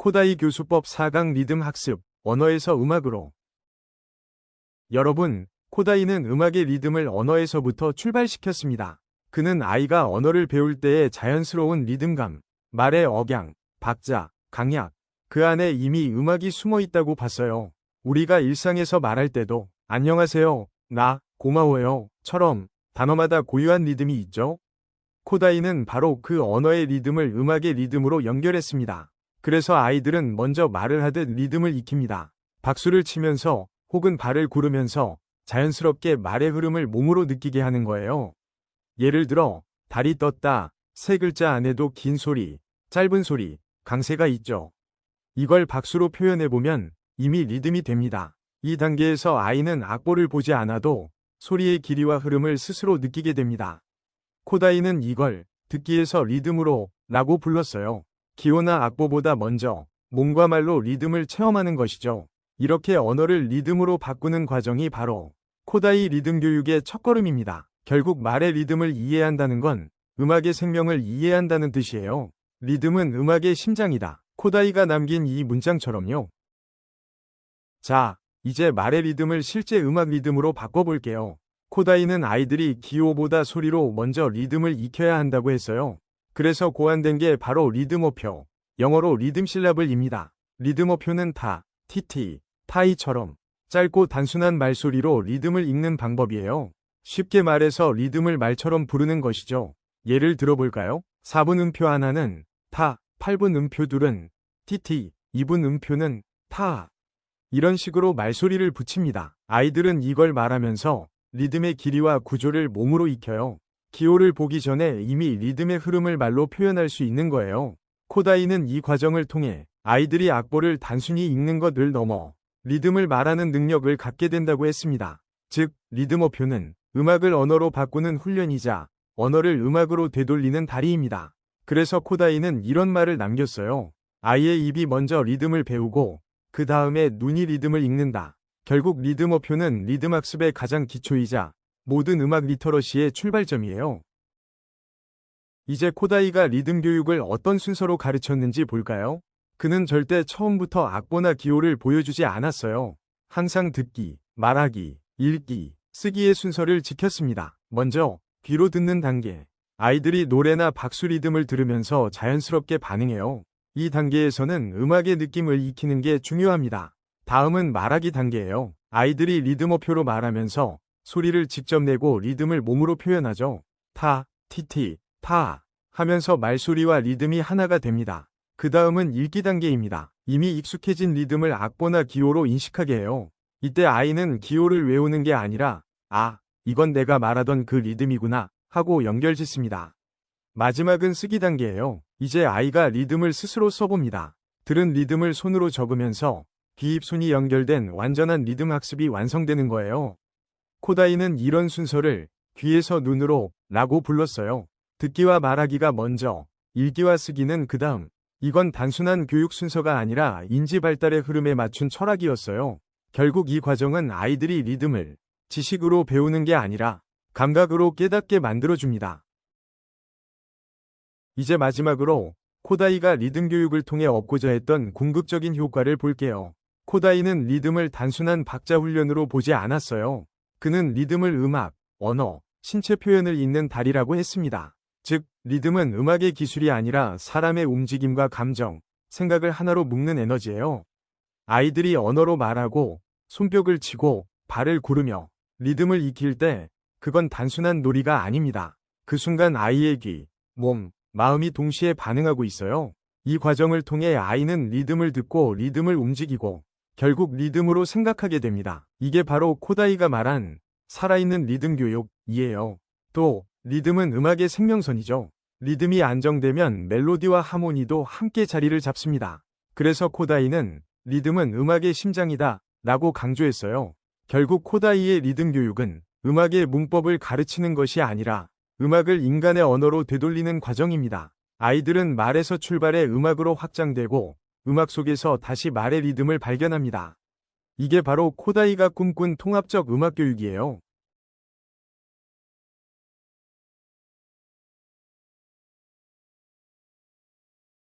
코다이 교수법 4강 리듬 학습, 언어에서 음악으로. 여러분, 코다이는 음악의 리듬을 언어에서부터 출발시켰습니다. 그는 아이가 언어를 배울 때의 자연스러운 리듬감, 말의 억양, 박자, 강약, 그 안에 이미 음악이 숨어 있다고 봤어요. 우리가 일상에서 말할 때도 안녕하세요, 나, 고마워요, 처럼 단어마다 고유한 리듬이 있죠. 코다이는 바로 그 언어의 리듬을 음악의 리듬으로 연결했습니다. 그래서 아이들은 먼저 말을 하듯 리듬을 익힙니다. 박수를 치면서 혹은 발을 구르면서 자연스럽게 말의 흐름을 몸으로 느끼게 하는 거예요. 예를 들어, 달이 떴다, 세 글자 안에도 긴 소리, 짧은 소리, 강세가 있죠. 이걸 박수로 표현해보면 이미 리듬이 됩니다. 이 단계에서 아이는 악보를 보지 않아도 소리의 길이와 흐름을 스스로 느끼게 됩니다. 코다이는 이걸 듣기에서 리듬으로 라고 불렀어요. 기호나 악보보다 먼저 몸과 말로 리듬을 체험하는 것이죠. 이렇게 언어를 리듬으로 바꾸는 과정이 바로 코다이 리듬 교육의 첫걸음입니다. 결국 말의 리듬을 이해한다는 건 음악의 생명을 이해한다는 뜻이에요. 리듬은 음악의 심장이다. 코다이가 남긴 이 문장처럼요. 자, 이제 말의 리듬을 실제 음악 리듬으로 바꿔볼게요. 코다이는 아이들이 기호보다 소리로 먼저 리듬을 익혀야 한다고 했어요. 그래서 고안된 게 바로 리듬어표, 영어로 리듬실랍을입니다. 리듬어표는 타, 티티, 타이처럼 짧고 단순한 말소리로 리듬을 읽는 방법이에요. 쉽게 말해서 리듬을 말처럼 부르는 것이죠. 예를 들어볼까요? 4분 음표 하나는 타, 8분 음표 둘은 티티, 2분 음표는 타. 이런 식으로 말소리를 붙입니다. 아이들은 이걸 말하면서 리듬의 길이와 구조를 몸으로 익혀요. 기호를 보기 전에 이미 리듬의 흐름을 말로 표현할 수 있는 거예요. 코다이는 이 과정을 통해 아이들이 악보를 단순히 읽는 것을 넘어 리듬을 말하는 능력을 갖게 된다고 했습니다. 즉, 리듬어표는 음악을 언어로 바꾸는 훈련이자 언어를 음악으로 되돌리는 다리입니다. 그래서 코다이는 이런 말을 남겼어요. 아이의 입이 먼저 리듬을 배우고 그 다음에 눈이 리듬을 읽는다. 결국 리듬어표는 리듬 학습의 가장 기초이자 모든 음악 리터러시의 출발점이에요. 이제 코다이가 리듬 교육을 어떤 순서로 가르쳤는지 볼까요? 그는 절대 처음부터 악보나 기호를 보여주지 않았어요. 항상 듣기, 말하기, 읽기, 쓰기의 순서를 지켰습니다. 먼저 귀로 듣는 단계. 아이들이 노래나 박수 리듬을 들으면서 자연스럽게 반응해요. 이 단계에서는 음악의 느낌을 익히는 게 중요합니다. 다음은 말하기 단계예요. 아이들이 리듬어표로 말하면서 소리를 직접 내고 리듬을 몸으로 표현하죠. 타, 티티, 타 하면서 말소리와 리듬이 하나가 됩니다. 그 다음은 읽기 단계입니다. 이미 익숙해진 리듬을 악보나 기호로 인식하게 해요. 이때 아이는 기호를 외우는 게 아니라 아, 이건 내가 말하던 그 리듬이구나 하고 연결짓습니다. 마지막은 쓰기 단계예요. 이제 아이가 리듬을 스스로 써봅니다. 들은 리듬을 손으로 적으면서 귀입손이 연결된 완전한 리듬 학습이 완성되는 거예요. 코다이는 이런 순서를 귀에서 눈으로 라고 불렀어요. 듣기와 말하기가 먼저, 읽기와 쓰기는 그 다음. 이건 단순한 교육 순서가 아니라 인지 발달의 흐름에 맞춘 철학이었어요. 결국 이 과정은 아이들이 리듬을 지식으로 배우는 게 아니라 감각으로 깨닫게 만들어줍니다. 이제 마지막으로 코다이가 리듬 교육을 통해 얻고자 했던 궁극적인 효과를 볼게요. 코다이는 리듬을 단순한 박자 훈련으로 보지 않았어요. 그는 리듬을 음악, 언어, 신체 표현을 잇는 달이라고 했습니다. 즉, 리듬은 음악의 기술이 아니라 사람의 움직임과 감정, 생각을 하나로 묶는 에너지예요. 아이들이 언어로 말하고 손뼉을 치고 발을 구르며 리듬을 익힐 때 그건 단순한 놀이가 아닙니다. 그 순간 아이의 귀, 몸, 마음이 동시에 반응하고 있어요. 이 과정을 통해 아이는 리듬을 듣고 리듬을 움직이고 결국 리듬으로 생각하게 됩니다. 이게 바로 코다이가 말한 살아있는 리듬 교육이에요. 또 리듬은 음악의 생명선이죠. 리듬이 안정되면 멜로디와 하모니도 함께 자리를 잡습니다. 그래서 코다이는 리듬은 음악의 심장이다 라고 강조했어요. 결국 코다이의 리듬 교육은 음악의 문법을 가르치는 것이 아니라 음악을 인간의 언어로 되돌리는 과정입니다. 아이들은 말에서 출발해 음악으로 확장되고 음악 속에서 다시 말의 리듬을 발견합니다. 이게 바로 코다이가 꿈꾼 통합적 음악 교육이에요.